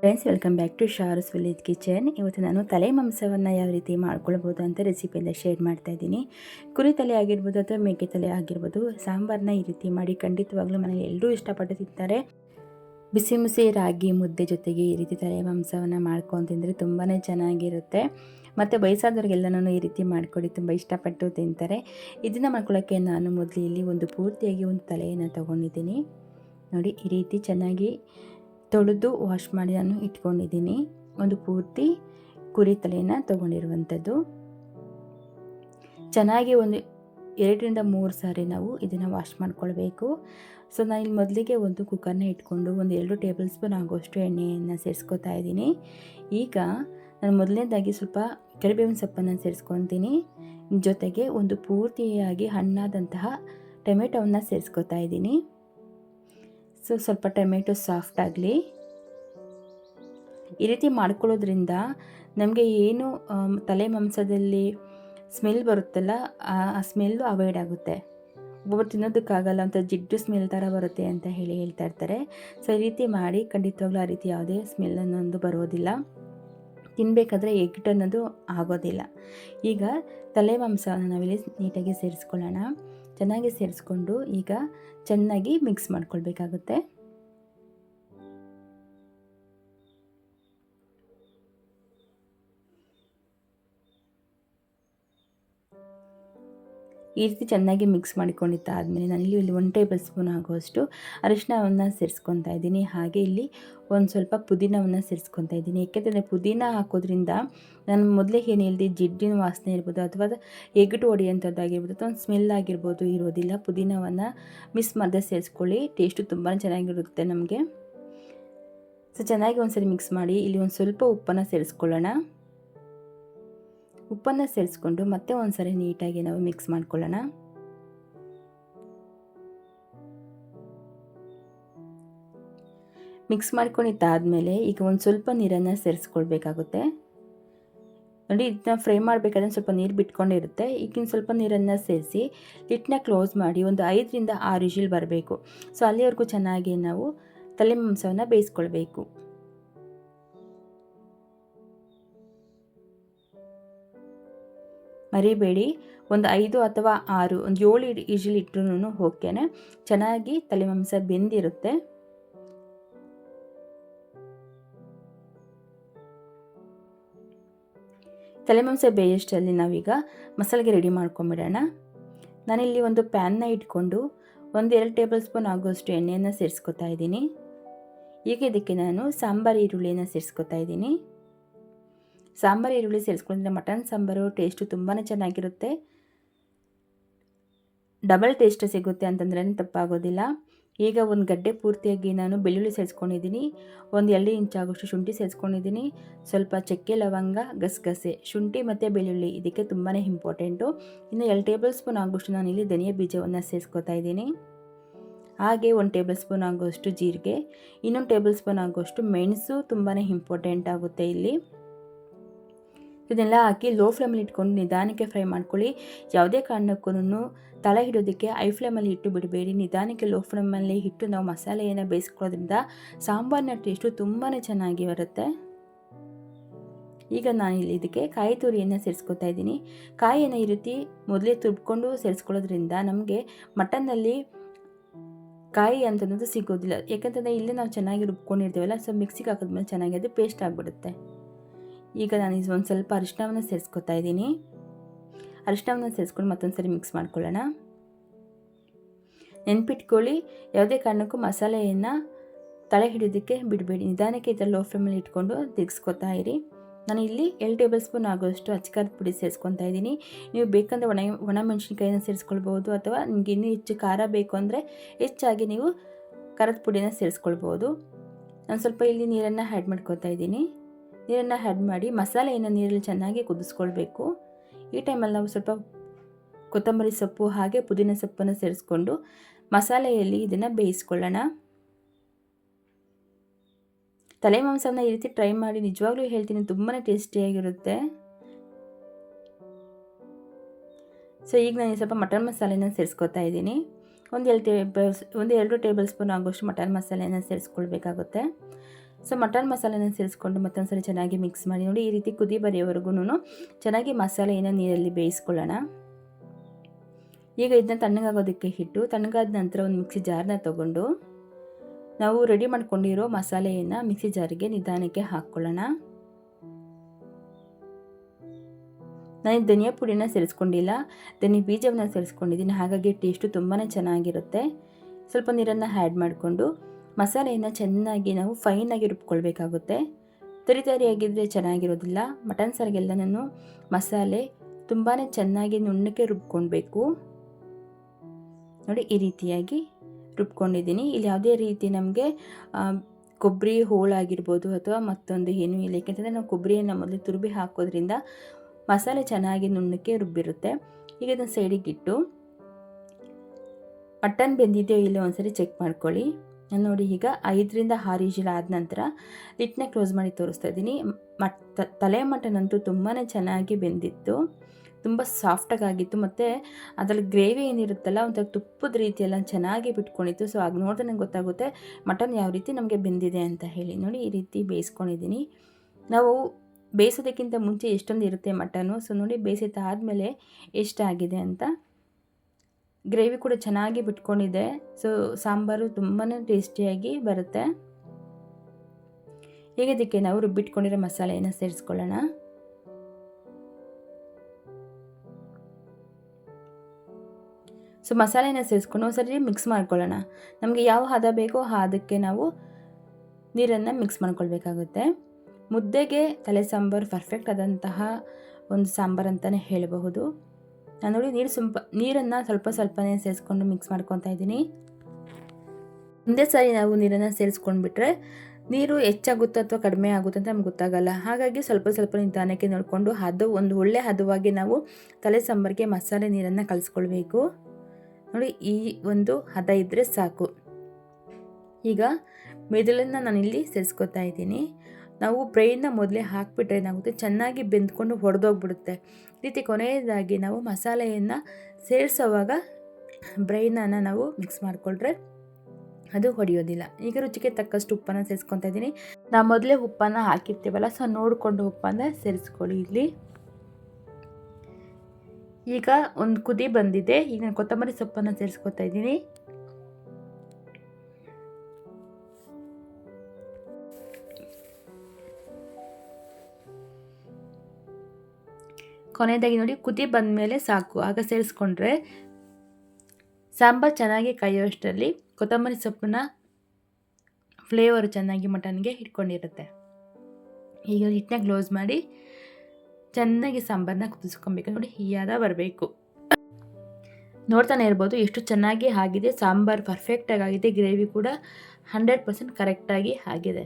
Friends welcome back to Shar's village kitchen ಇವತ್ತು ನಾನು ತಲೆ ಮಾಂಸವನ್ನು ಯಾವ ರೀತಿ ಮಾಡ್ಕೊಳ್ಬೋದು ಅಂತ ರೆಸಿಪಿಯಿಂದ ಶೇರ್ ಮಾಡ್ತಾ ಇದ್ದೀನಿ. ಕುರಿ ತಲೆ ಆಗಿರ್ಬೋದು ಅಥವಾ ಮೇಕೆ ತಲೆ ಆಗಿರ್ಬೋದು ಸಾಂಬಾರನ್ನ ಈ ರೀತಿ ಮಾಡಿ ಖಂಡಿತವಾಗ್ಲೂ ಮನೇಲಿ ಎಲ್ಲರೂ ಇಷ್ಟಪಟ್ಟು ತಿಂತಾರೆ. ಬಿಸಿ ಮುಸಿ ರಾಗಿ ಮುದ್ದೆ ಜೊತೆಗೆ ಈ ರೀತಿ ತಲೆ ಮಾಂಸವನ್ನು ಮಾಡ್ಕೊಂಡು ತಿಂದರೆ ತುಂಬಾ ಚೆನ್ನಾಗಿರುತ್ತೆ. ಮತ್ತು ವಯಸ್ಸಾದವ್ರಿಗೆಲ್ಲನೂ ಈ ರೀತಿ ಮಾಡಿಕೊಡಿ ತುಂಬ ಇಷ್ಟಪಟ್ಟು ತಿಂತಾರೆ. ಇದನ್ನು ಮಾಡ್ಕೊಳ್ಳೋಕ್ಕೆ ನಾನು ಮೊದಲು ಇಲ್ಲಿ ಒಂದು ಪೂರ್ತಿಯಾಗಿ ಒಂದು ತಲೆಯನ್ನು ತೊಗೊಂಡಿದ್ದೀನಿ. ನೋಡಿ, ಈ ರೀತಿ ಚೆನ್ನಾಗಿ ತೊಳೆದು ವಾಶ್ ಮಾಡಿ ನಾನು ಇಟ್ಕೊಂಡಿದ್ದೀನಿ. ಒಂದು ಪೂರ್ತಿ ಕುರಿ ತಲೆಯನ್ನು ತೊಗೊಂಡಿರುವಂಥದ್ದು. ಚೆನ್ನಾಗಿ ಒಂದು ಎರಡರಿಂದ ಮೂರು ಸಾರಿ ನಾವು ಇದನ್ನು ವಾಶ್ ಮಾಡ್ಕೊಳ್ಬೇಕು. ಸೊ ನಾನು ಇಲ್ಲಿ ಮೊದಲಿಗೆ ಒಂದು ಕುಕ್ಕರ್ನ ಇಟ್ಕೊಂಡು ಒಂದು ಎರಡು ಟೇಬಲ್ ಸ್ಪೂನ್ ಆಗೋಷ್ಟು ಎಣ್ಣೆಯನ್ನು ಸೇರಿಸ್ಕೊತಾ ಇದ್ದೀನಿ. ಈಗ ನಾನು ಮೊದಲನೇದಾಗಿ ಸ್ವಲ್ಪ ಕರಿಬೇವಿನ ಸೊಪ್ಪನ್ನು ಸೇರಿಸ್ಕೊತೀನಿ. ಜೊತೆಗೆ ಒಂದು ಪೂರ್ತಿಯಾಗಿ ಹಣ್ಣಾದಂತಹ ಟೊಮೆಟೊವನ್ನು ಸೇರಿಸ್ಕೊತಾ ಇದ್ದೀನಿ. ಸೊ ಸ್ವಲ್ಪ ಟೊಮೆಟೊ ಸಾಫ್ಟ್ ಆಗಲಿ. ಈ ರೀತಿ ಮಾಡ್ಕೊಳ್ಳೋದ್ರಿಂದ ನಮಗೆ ಏನು ತಲೆ ಮಾಂಸದಲ್ಲಿ ಸ್ಮೆಲ್ ಬರುತ್ತಲ್ಲ, ಆ ಸ್ಮೆಲ್ಲು ಅವಾಯ್ಡ್ ಆಗುತ್ತೆ. ಒಬ್ಬೊಬ್ರು ತಿನ್ನೋದಕ್ಕಾಗಲ್ಲ ಅಂತ ಜಿಡ್ಡು ಸ್ಮೆಲ್ ಥರ ಬರುತ್ತೆ ಅಂತ ಹೇಳಿ ಹೇಳ್ತಾ ಇರ್ತಾರೆ. ಸೊ ಈ ರೀತಿ ಮಾಡಿ ಖಂಡಿತವಾಗ್ಲೂ ಆ ರೀತಿ ಯಾವುದೇ ಸ್ಮೆಲ್ ಅನ್ನೋದು ಬರೋದಿಲ್ಲ. ತಿನ್ನಬೇಕಾದ್ರೆ ಎಗ್ಟ್ ಅನ್ನೋದು ಆಗೋದಿಲ್ಲ. ಈಗ ತಲೆ ಮಾಂಸವನ್ನು ನಾವಿಲ್ಲಿ ನೀಟಾಗಿ ಸೇರಿಸ್ಕೊಳ್ಳೋಣ. ಚೆನ್ನಾಗಿ ಸೇರಿಸ್ಕೊಂಡು ಈಗ ಚೆನ್ನಾಗಿ ಮಿಕ್ಸ್ ಮಾಡ್ಕೊಳ್ಬೇಕಾಗುತ್ತೆ. ಈ ರೀತಿ ಚೆನ್ನಾಗಿ ಮಿಕ್ಸ್ ಮಾಡಿಕೊಂಡಿದ್ದಾದಮೇಲೆ ನಾನಿಲ್ಲಿ ಇಲ್ಲಿ ಒನ್ ಟೇಬಲ್ ಸ್ಪೂನ್ ಆಗುವಷ್ಟು ಅರಿಶಿನವನ್ನು ಸೇರಿಸ್ಕೊತಾ ಇದ್ದೀನಿ. ಹಾಗೆ ಇಲ್ಲಿ ಒಂದು ಸ್ವಲ್ಪ ಪುದೀನವನ್ನು ಸೇರಿಸ್ಕೊತಾ ಇದ್ದೀನಿ. ಏಕೆಂದರೆ ಪುದೀನ ಹಾಕೋದ್ರಿಂದ ನಾನು ಮೊದಲೇ ಏನು ಹೇಳಿದೆ, ಜಿಡ್ಡಿನ ವಾಸನೆ ಇರ್ಬೋದು ಅಥವಾ ಎಗ್ಟು ಹೊಡೆಯುವಂಥದ್ದಾಗಿರ್ಬೋದು ಅಥವಾ ಒಂದು ಸ್ಮೆಲ್ ಆಗಿರ್ಬೋದು ಇರೋದಿಲ್ಲ, ಪುದೀನವನ್ನು ಮಿಸ್ ಮಾಡದೆ ಸೇರಿಸ್ಕೊಳ್ಳಿ. ಟೇಸ್ಟು ತುಂಬಾ ಚೆನ್ನಾಗಿರುತ್ತೆ ನಮಗೆ. ಸೊ ಚೆನ್ನಾಗಿ ಒಂದ್ಸರಿ ಮಿಕ್ಸ್ ಮಾಡಿ, ಇಲ್ಲಿ ಒಂದು ಸ್ವಲ್ಪ ಉಪ್ಪನ್ನು ಸೇರಿಸ್ಕೊಳ್ಳೋಣ. ಉಪ್ಪನ್ನು ಸೇರಿಸ್ಕೊಂಡು ಮತ್ತೆ ಒಂದ್ಸರಿ ನೀಟಾಗಿ ನಾವು ಮಿಕ್ಸ್ ಮಾಡ್ಕೊಳ್ಳೋಣ. ಮಿಕ್ಸ್ ಮಾಡ್ಕೊಂಡಿದ್ದಾದಮೇಲೆ ಈಗ ಒಂದು ಸ್ವಲ್ಪ ನೀರನ್ನು ಸೇರಿಸ್ಕೊಳ್ಬೇಕಾಗುತ್ತೆ ನೋಡಿ, ಇದನ್ನ ಫ್ರೈ ಮಾಡಬೇಕಾದ್ರೆ ಸ್ವಲ್ಪ ನೀರು ಬಿಟ್ಕೊಂಡಿರುತ್ತೆ. ಈಗಿನ ಸ್ವಲ್ಪ ನೀರನ್ನು ಸೇರಿಸಿ ಲಿಟ್ನ ಕ್ಲೋಸ್ ಮಾಡಿ ಒಂದು ಐದರಿಂದ ಆರು ಇಜಿಲ್ ಬರಬೇಕು. ಸೊ, ಅಲ್ಲಿವರೆಗೂ ಚೆನ್ನಾಗಿ ನಾವು ತಲೆ ಮಾಂಸವನ್ನು ಬೇಯಿಸ್ಕೊಳ್ಬೇಕು. ಮರಿಬೇಡಿ. ಒಂದು ಐದು ಅಥವಾ ಆರು, ಒಂದು ಏಳು ಈಜಿಲಿ ಇಟ್ಟರು ಓಕೆನೆ ಚೆನ್ನಾಗಿ ತಲೆ ಮಾಂಸ ಬೆಂದಿರುತ್ತೆ. ತಲೆ ಮಾಂಸ ಬೇಯಷ್ಟಲ್ಲಿ ನಾವೀಗ ಮಸಾಲೆಗೆ ರೆಡಿ ಮಾಡ್ಕೊಂಬಿಡೋಣ. ನಾನಿಲ್ಲಿ ಒಂದು ಪ್ಯಾನ್ನ ಇಟ್ಕೊಂಡು ಒಂದು ಎರಡು ಟೇಬಲ್ ಸ್ಪೂನ್ ಆಗೋಷ್ಟು ಎಣ್ಣೆಯನ್ನು ಸೇರಿಸ್ಕೊತಾ ಇದ್ದೀನಿ. ಈಗ ಇದಕ್ಕೆ ನಾನು ಸಾಂಬಾರು, ಈರುಳ್ಳಿಯನ್ನು ಸೇರಿಸ್ಕೊತಾ ಇದ್ದೀನಿ. ಸಾಂಬಾರು, ಈರುಳ್ಳಿ ಸೇರಿಸ್ಕೊಂಡಿದ್ರೆ ಮಟನ್, ಸಾಂಬಾರು ಟೇಸ್ಟು ತುಂಬಾ ಚೆನ್ನಾಗಿರುತ್ತೆ. ಡಬಲ್ ಟೇಸ್ಟ್ ಸಿಗುತ್ತೆ ಅಂತಂದ್ರೆ ತಪ್ಪಾಗೋದಿಲ್ಲ. ಈಗ ಒಂದು ಗಡ್ಡೆ ಪೂರ್ತಿಯಾಗಿ ನಾನು ಬೆಳ್ಳುಳ್ಳಿ ಸೇರಿಸ್ಕೊಂಡಿದ್ದೀನಿ. ಒಂದು ಎರಡು ಇಂಚಾಗೋಷ್ಟು ಶುಂಠಿ ಸೇರಿಸ್ಕೊಂಡಿದ್ದೀನಿ. ಸ್ವಲ್ಪ ಚಕ್ಕೆ, ಲವಂಗ, ಗಸಗಸೆ, ಶುಂಠಿ ಮತ್ತು ಬೆಳ್ಳುಳ್ಳಿ ಇದಕ್ಕೆ ತುಂಬಾ ಇಂಪಾರ್ಟೆಂಟು ಇನ್ನು ಎರಡು ಟೇಬಲ್ ಸ್ಪೂನ್ ಆಗೋಷ್ಟು ನಾನು ಇಲ್ಲಿ ಧನಿಯಾ ಬೀಜವನ್ನು ಸೇರಿಸ್ಕೊತಾ ಇದ್ದೀನಿ. ಹಾಗೆ ಒಂದು ಟೇಬಲ್ ಸ್ಪೂನ್ ಆಗೋಷ್ಟು ಜೀರಿಗೆ, ಇನ್ನೊಂದು ಟೇಬಲ್ ಸ್ಪೂನ್ ಆಗೋಷ್ಟು ಮೆಣಸು ತುಂಬಾ ಇಂಪಾರ್ಟೆಂಟ್ ಆಗುತ್ತೆ ಇಲ್ಲಿ. ಇದನ್ನೆಲ್ಲ ಹಾಕಿ ಲೋ ಫ್ಲೇಮಲ್ಲಿ ಇಟ್ಕೊಂಡು ನಿಧಾನಕ್ಕೆ ಫ್ರೈ ಮಾಡ್ಕೊಳ್ಳಿ. ಯಾವುದೇ ಕಾರಣಕ್ಕೂ ತಲೆ ಹಿಡೋದಕ್ಕೆ ಐ ಫ್ಲೇಮಲ್ಲಿ ಇಟ್ಟು ಬಿಡಬೇಡಿ. ನಿಧಾನಕ್ಕೆ ಲೋ ಫ್ಲೇಮಲ್ಲಿ ಇಟ್ಟು ನಾವು ಮಸಾಲೆಯನ್ನು ಬೇಯಿಸ್ಕೊಳ್ಳೋದ್ರಿಂದ ಸಾಂಬಾರಿನ ಟೇಸ್ಟು ತುಂಬಾ ಚೆನ್ನಾಗಿ ಬರುತ್ತೆ. ಈಗ ನಾನು ಇಲ್ಲಿ ಇದಕ್ಕೆ ಕಾಯಿ ತುರಿಯನ್ನು ಸೇರಿಸ್ಕೊತಾ ಇದ್ದೀನಿ. ಕಾಯಿಯನ್ನು ಈ ರೀತಿ ಮೊದಲೇ ತುರ್ಕೊಂಡು ಸೇರಿಸ್ಕೊಳ್ಳೋದ್ರಿಂದ ನಮಗೆ ಮಟನ್ನಲ್ಲಿ ಕಾಯಿ ಅಂತನ್ನೋದು ಸಿಗೋದಿಲ್ಲ. ಯಾಕಂತಂದರೆ ಇಲ್ಲೇ ನಾವು ಚೆನ್ನಾಗಿ ರುಬ್ಕೊಂಡಿರ್ತೀವಲ್ಲ ಸೊ ಮಿಕ್ಸಿಗೆ ಹಾಕಿದ್ಮೇಲೆ ಚೆನ್ನಾಗಿ ಅದು ಪೇಸ್ಟ್ ಆಗಿಬಿಡುತ್ತೆ. ಈಗ ನಾನು ಒಂದು ಸ್ವಲ್ಪ ಅರಿಶಿನವನ್ನು ಸೇರಿಸ್ಕೊತಾ ಇದ್ದೀನಿ. ಅರಿಶಿನವನ್ನು ಸೇರಿಸ್ಕೊಂಡು ಮತ್ತೊಂದು ಸರಿ ಮಿಕ್ಸ್ ಮಾಡ್ಕೊಳ್ಳೋಣ. ನೆನ್ಪಿಟ್ಕೊಳ್ಳಿ, ಯಾವುದೇ ಕಾರಣಕ್ಕೂ ಮಸಾಲೆಯನ್ನು ತಲೆ ಹಿಡಿಯೋದಕ್ಕೆ ಬಿಡಬೇಡಿ. ನಿಧಾನಕ್ಕೆ ಇದರ ಲೋ ಫ್ಲೇಮಲ್ಲಿ ಇಟ್ಕೊಂಡು ತಿರ್ಗಿಸ್ಕೊತಾ ಇರಿ. ನಾನು ಇಲ್ಲಿ ಎರಡು ಟೇಬಲ್ ಸ್ಪೂನ್ ಆಗೋಷ್ಟು ಅಚ್ಚಕಾರದ ಪುಡಿ ಸೇರಿಸ್ಕೊತಾ ಇದ್ದೀನಿ. ನೀವು ಬೇಕಂದರೆ ಒಣ ಒಣ ಮೆಣಸಿನ್ಕಾಯಿನ ಸೇರಿಸ್ಕೊಳ್ಬೋದು ಅಥವಾ ನಿಮಗೆ ಇನ್ನೂ ಹೆಚ್ಚು ಖಾರ ಬೇಕು ಅಂದರೆ ಹೆಚ್ಚಾಗಿ ನೀವು ಖಾರದ ಪುಡಿನ ಸೇರಿಸ್ಕೊಳ್ಬೋದು ನಾನು ಸ್ವಲ್ಪ ಇಲ್ಲಿ ನೀರನ್ನು ಆ್ಯಡ್ ಮಾಡ್ಕೊತಾ ಇದ್ದೀನಿ. ನೀರನ್ನು ಹ್ಯಾಡ್ ಮಾಡಿ ಮಸಾಲೆಯನ್ನು ನೀರಲ್ಲಿ ಚೆನ್ನಾಗಿ ಕುದಿಸ್ಕೊಳ್ಬೇಕು. ಈ ಟೈಮಲ್ಲಿ ನಾವು ಸ್ವಲ್ಪ ಕೊತ್ತಂಬರಿ ಸೊಪ್ಪು ಹಾಗೆ ಪುದೀನ ಸೊಪ್ಪನ್ನು ಸೇರಿಸ್ಕೊಂಡು ಮಸಾಲೆಯಲ್ಲಿ ಇದನ್ನು ಬೇಯಿಸ್ಕೊಳ್ಳೋಣ. ತಲೆ ಮಾಂಸವನ್ನು ಈ ರೀತಿ ಟ್ರೈ ಮಾಡಿ ನಿಜವಾಗ್ಲೂ ಹೇಳ್ತೀನಿ ತುಂಬಾ ಟೇಸ್ಟಿಯಾಗಿರುತ್ತೆ ಸೊ ಈಗ ನಾನು ಸ್ವಲ್ಪ ಮಟನ್ ಮಸಾಲೆನ ಸೇರಿಸ್ಕೊತಾ ಇದ್ದೀನಿ. ಒಂದು ಎರಡು ಟೇಬಲ್ಸ್ ಒಂದು ಎರಡು ಟೇಬಲ್ ಸ್ಪೂನ್ ಆಗೋಷ್ಟು ಮಟನ್ ಮಸಾಲೆನ ಸೇರಿಸ್ಕೊಳ್ಬೇಕಾಗುತ್ತೆ. ಸೊ ಮಟನ್ ಮಸಾಲೆನ ಸೇರಿಸ್ಕೊಂಡು ಮತ್ತೊಂದು ಚೆನ್ನಾಗಿ ಮಿಕ್ಸ್ ಮಾಡಿ ನೋಡಿ ಈ ರೀತಿ ಕುದಿ ಬರೆಯೋವರೆಗೂ ಚೆನ್ನಾಗಿ ಮಸಾಲೆಯನ್ನು ನೀರಲ್ಲಿ ಬೇಯಿಸ್ಕೊಳ್ಳೋಣ. ಈಗ ಇದನ್ನ ತಣ್ಣಗಾಗೋದಕ್ಕೆ ಹಿಟ್ಟು, ತಣ್ಣಗಾದ ನಂತರ ಒಂದು ಮಿಕ್ಸಿ ಜಾರನ್ನ ತಗೊಂಡು ನಾವು ರೆಡಿ ಮಾಡ್ಕೊಂಡಿರೋ ಮಸಾಲೆಯನ್ನು ಮಿಕ್ಸಿ ಜಾರಿಗೆ ನಿಧಾನಕ್ಕೆ ಹಾಕ್ಕೊಳ್ಳೋಣ. ನಾನು ಧನಿಯಾ ಪುಡಿನ ಸೇರಿಸ್ಕೊಂಡಿಲ್ಲ, ಧನಿ ಬೀಜವನ್ನು ಸೇರಿಸ್ಕೊಂಡಿದ್ದೀನಿ, ಹಾಗಾಗಿ ಟೇಸ್ಟು ತುಂಬಾ ಚೆನ್ನಾಗಿರುತ್ತೆ. ಸ್ವಲ್ಪ ನೀರನ್ನು ಆ್ಯಡ್ ಮಾಡಿಕೊಂಡು ಮಸಾಲೆಯನ್ನು ಚೆನ್ನಾಗಿ ನಾವು ಫೈನಾಗಿ ರುಬ್ಕೊಳ್ಬೇಕಾಗುತ್ತೆ. ತರಿ ತರಿಯಾಗಿದ್ದರೆ ಚೆನ್ನಾಗಿರೋದಿಲ್ಲ. ಮಟನ್ ಸಾರಿಗೆಲ್ಲ ನಾನು ಮಸಾಲೆ ತುಂಬಾ ಚೆನ್ನಾಗಿ ನುಣ್ಣಕ್ಕೆ ರುಬ್ಕೊಳ್ಬೇಕು. ನೋಡಿ, ಈ ರೀತಿಯಾಗಿ ರುಬ್ಕೊಂಡಿದ್ದೀನಿ. ಇಲ್ಲಿ ಯಾವುದೇ ರೀತಿ ನಮಗೆ ಕೊಬ್ಬರಿ ಹೋಳಾಗಿರ್ಬೋದು ಅಥವಾ ಮತ್ತೊಂದು ಏನೂ ಇಲ್ಲ. ಏಕೆಂದರೆ ನಾವು ಕೊಬ್ಬರಿಯನ್ನು ಮೊದಲು ತುರುಬಿ ಹಾಕೋದ್ರಿಂದ ಮಸಾಲೆ ಚೆನ್ನಾಗಿ ನುಣ್ಣಕ್ಕೆ ರುಬ್ಬಿರುತ್ತೆ. ಈಗ ಇದನ್ನು ಸೈಡಿಗಿಟ್ಟು ಮಟನ್ ಬೆಂದಿದೆಯೋ ಇಲ್ಲೋ ಒಂದ್ಸರಿ ಚೆಕ್ ಮಾಡ್ಕೊಳ್ಳಿ. ನೋಡಿ, ಈಗ ಐದರಿಂದ ಆರು ವಿಜಿಲ್ ಆದ ನಂತರ ಲಿಟ್ನ ಕ್ಲೋಸ್ ಮಾಡಿ ತೋರಿಸ್ತಾ ಇದ್ದೀನಿ. ಮಟ್ ತಲೆ ಮಟನ್ ಅಂತೂ ತುಂಬಾ ಚೆನ್ನಾಗಿ ಬೆಂದಿತ್ತು. ತುಂಬ ಸಾಫ್ಟಾಗಿ ಆಗಿತ್ತು ಮತ್ತು ಅದರಲ್ಲಿ ಗ್ರೇವಿ ಏನಿರುತ್ತಲ್ಲ, ಒಂಥರ ತುಪ್ಪದ ರೀತಿಯೆಲ್ಲ ಚೆನ್ನಾಗಿ ಬಿಟ್ಕೊಂಡಿತ್ತು. ಸೊ ಆಗ ನೋಡಿದ್ರೆ ನಂಗೆ ಗೊತ್ತಾಗುತ್ತೆ ಮಟನ್ ಯಾವ ರೀತಿ ನಮಗೆ ಬೆಂದಿದೆ ಅಂತ ಹೇಳಿ. ನೋಡಿ, ಈ ರೀತಿ ಬೇಯಿಸ್ಕೊಂಡಿದ್ದೀನಿ. ನಾವು ಬೇಯಿಸೋದಕ್ಕಿಂತ ಮುಂಚೆ ಎಷ್ಟೊಂದು ಇರುತ್ತೆ ಮಟನು. ಸೊ ನೋಡಿ, ಬೇಯಿಸಿದ್ದಾದಮೇಲೆ ಎಷ್ಟಾಗಿದೆ ಅಂತ ಗ್ರೇವಿ ಕೂಡ ಚೆನ್ನಾಗಿ ಬಿಟ್ಕೊಂಡಿದೆ. ಸೊ ಸಾಂಬಾರು ತುಂಬಾ ಟೇಸ್ಟಿಯಾಗಿ ಬರುತ್ತೆ. ಈಗ ಅದಕ್ಕೆ ನಾವು ರುಬ್ಬಿಟ್ಕೊಂಡಿರೋ ಮಸಾಲೆಯನ್ನು ಸೇರಿಸ್ಕೊಳ್ಳೋಣ. ಸೊ ಮಸಾಲೆನ ಸೇರಿಸ್ಕೊಂಡು ಒಂದ್ಸರಿ ಮಿಕ್ಸ್ ಮಾಡ್ಕೊಳ್ಳೋಣ. ನಮಗೆ ಯಾವ ಹದ ಬೇಕೋ ಆ ಹದಕ್ಕೆ ನಾವು ನೀರನ್ನು ಮಿಕ್ಸ್ ಮಾಡ್ಕೊಳ್ಬೇಕಾಗುತ್ತೆ. ಮುದ್ದೆಗೆ ತಲೆ ಸಾಂಬಾರು ಪರ್ಫೆಕ್ಟ್ ಆದಂತಹ ಒಂದು ಸಾಂಬಾರು ಅಂತಲೇ ಹೇಳಬಹುದು. ನಾನು ನೋಡಿ ನೀರು ಸ್ವಲ್ಪ, ನೀರನ್ನು ಸ್ವಲ್ಪ ಸ್ವಲ್ಪನೇ ಸೇರಿಸ್ಕೊಂಡು ಮಿಕ್ಸ್ ಮಾಡ್ಕೊತಾ ಇದ್ದೀನಿ. ಒಂದೇ ಸಾರಿ ನಾವು ನೀರನ್ನು ಸೇರಿಸ್ಕೊಂಡ್ಬಿಟ್ರೆ ನೀರು ಹೆಚ್ಚಾಗುತ್ತೋ ಅಥವಾ ಕಡಿಮೆ ಆಗುತ್ತೋ ಅಂತ ನಮ್ಗೆ ಗೊತ್ತಾಗಲ್ಲ. ಹಾಗಾಗಿ ಸ್ವಲ್ಪ ಸ್ವಲ್ಪ ನಿಧಾನಕ್ಕೆ ನೋಡಿಕೊಂಡು ಹದ ಒಂದು ಒಳ್ಳೆ ಹದವಾಗಿ ನಾವು ತಲೆ ಸಾಂಬಾರಿಗೆ ಮಸಾಲೆ ನೀರನ್ನು ಕಲಿಸ್ಕೊಳ್ಬೇಕು. ನೋಡಿ ಈ ಒಂದು ಹದ ಇದ್ದರೆ ಸಾಕು. ಈಗ ಮೆದುಳನ್ನು ನಾನಿಲ್ಲಿ ಸೇರಿಸ್ಕೊತಾ ಇದ್ದೀನಿ. ನಾವು ಬ್ರೈನ್ನ ಮೊದಲೇ ಹಾಕಿಬಿಟ್ರೆ ಏನಾಗುತ್ತೆ? ಚೆನ್ನಾಗಿ ಬೆಂದ್ಕೊಂಡು ಹೊಡೆದೋಗ್ಬಿಡುತ್ತೆ. ರೀತಿ ಕೊನೆಯದಾಗಿ ನಾವು ಮಸಾಲೆಯನ್ನು ಸೇರಿಸೋವಾಗ ಬ್ರೈನನ್ನು ನಾವು ಮಿಕ್ಸ್ ಮಾಡಿಕೊಂಡ್ರೆ ಅದು ಹೊಡೆಯೋದಿಲ್ಲ. ಈಗ ರುಚಿಗೆ ತಕ್ಕಷ್ಟು ಉಪ್ಪನ್ನು ಸೇರಿಸ್ಕೊತಾ ಇದ್ದೀನಿ. ನಾವು ಮೊದಲೇ ಉಪ್ಪನ್ನು ಹಾಕಿರ್ತೀವಲ್ಲ ಸೊ ನೋಡಿಕೊಂಡು ಉಪ್ಪನ್ನು ಸೇರಿಸ್ಕೊಳ್ಳಿ ಇಲ್ಲಿ. ಈಗ ಒಂದು ಕುದಿ ಬಂದಿದೆ. ಈಗ ನಾನು ಕೊತ್ತಂಬರಿ ಸೊಪ್ಪನ್ನು ಸೇರಿಸ್ಕೊತಾ ಇದ್ದೀನಿ. ಕೊನೆಯದಾಗಿ ನೋಡಿ, ಕುದಿ ಬಂದ ಮೇಲೆ ಸಾಕು. ಆಗ ಸೇರಿಸ್ಕೊಂಡ್ರೆ ಸಾಂಬಾರು ಚೆನ್ನಾಗಿ ಕಾಯೋಷ್ಟರಲ್ಲಿ ಕೊತ್ತಂಬರಿ ಸೊಪ್ಪನ್ನ ಫ್ಲೇವರ್ ಚೆನ್ನಾಗಿ ಮಟನ್ಗೆ ಇಟ್ಕೊಂಡಿರುತ್ತೆ. ಈಗ ಹಿಟ್ಟನ್ನ ಕ್ಲೋಸ್ ಮಾಡಿ ಚೆನ್ನಾಗಿ ಸಾಂಬಾರನ್ನ ಕುದಿಸ್ಕೊಬೇಕು. ನೋಡಿ ಹೀಯಾದ ಬರಬೇಕು. ನೋಡ್ತಾನೆ ಇರ್ಬೋದು, ಎಷ್ಟು ಚೆನ್ನಾಗಿ ಆಗಿದೆ. ಸಾಂಬಾರು ಪರ್ಫೆಕ್ಟಾಗಿ ಆಗಿದೆ. ಗ್ರೇವಿ ಕೂಡ ಹಂಡ್ರೆಡ್ ಪರ್ಸೆಂಟ್ ಕರೆಕ್ಟಾಗಿ ಆಗಿದೆ.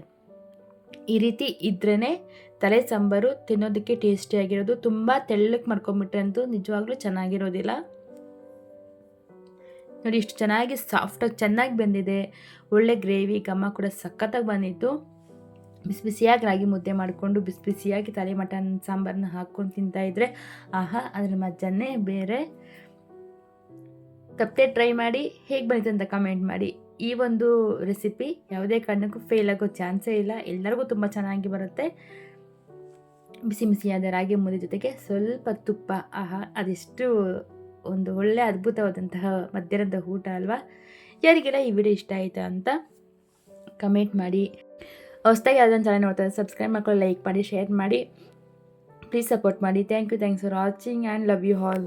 ಈ ರೀತಿ ಇದ್ರೇ ತಲೆ ಸಾಂಬಾರು ತಿನ್ನೋದಕ್ಕೆ ಟೇಸ್ಟಿಯಾಗಿರೋದು ತುಂಬ ತೆಳ್ಳಕ್ಕೆ ಮಾಡ್ಕೊಂಬಿಟ್ರೆ ಅಂತೂ ನಿಜವಾಗ್ಲೂ ಚೆನ್ನಾಗಿರೋದಿಲ್ಲ. ನೋಡಿ, ಇಷ್ಟು ಚೆನ್ನಾಗಿ ಸಾಫ್ಟಾಗಿ ಚೆನ್ನಾಗಿ ಬಂದಿದೆ. ಒಳ್ಳೆ ಗ್ರೇವಿ ಘಮ ಕೂಡ ಸಖತ್ತಾಗಿ ಬಂದಿತ್ತು. ಬಿಸಿ ಬಿಸಿಯಾಗಿ ರಾಗಿ ಮುದ್ದೆ ಮಾಡಿಕೊಂಡು ಬಿಸಿ ಬಿಸಿಯಾಗಿ ತಲೆ ಮಟನ್ ಸಾಂಬಾರನ್ನ ಹಾಕ್ಕೊಂಡು ತಿಂತಾಯಿದ್ರೆ ಆಹಾ, ಅದ್ರ ಮಜ್ಜನ್ನೇ ಬೇರೆ. ತಪ್ಪದೆ ಟ್ರೈ ಮಾಡಿ ಹೇಗೆ ಬಂದಿತ್ತು ಅಂತ ಕಮೆಂಟ್ ಮಾಡಿ. ಈ ಒಂದು ರೆಸಿಪಿ ಯಾವುದೇ ಕಾರಣಕ್ಕೂ ಫೇಲ್ ಆಗೋ ಚಾನ್ಸೇ ಇಲ್ಲ. ಎಲ್ಲರಿಗೂ ತುಂಬ ಚೆನ್ನಾಗಿ ಬರುತ್ತೆ. ಬಿಸಿ ಬಿಸಿಯಾದ ರಾಗಿ ಮುದ್ದೆ ಜೊತೆಗೆ ಸ್ವಲ್ಪ ತುಪ್ಪ. ಆಹಾ, ಅದೆಷ್ಟು ಒಂದು ಒಳ್ಳೆ ಅದ್ಭುತವಾದಂತಹ ಮಧ್ಯಾಹ್ನದ ಊಟ ಅಲ್ವಾ? ಯಾರಿಗೆಲ್ಲ ಈ ವಿಡಿಯೋ ಇಷ್ಟ ಆಯಿತಾ ಅಂತ ಕಮೆಂಟ್ ಮಾಡಿ. ಹೊಸ್ದಾಗಿ ಅದನ್ನು ಚಾನಲ್ ನೋಡ್ತಾರೆ ಸಬ್ಸ್ಕ್ರೈಬ್ ಮಾಡ್ಕೊಳ್ಳಿ ಲೈಕ್ ಮಾಡಿ ಶೇರ್ ಮಾಡಿ. ಪ್ಲೀಸ್ ಸಪೋರ್ಟ್ ಮಾಡಿ. Thank you thanks for watching and love you all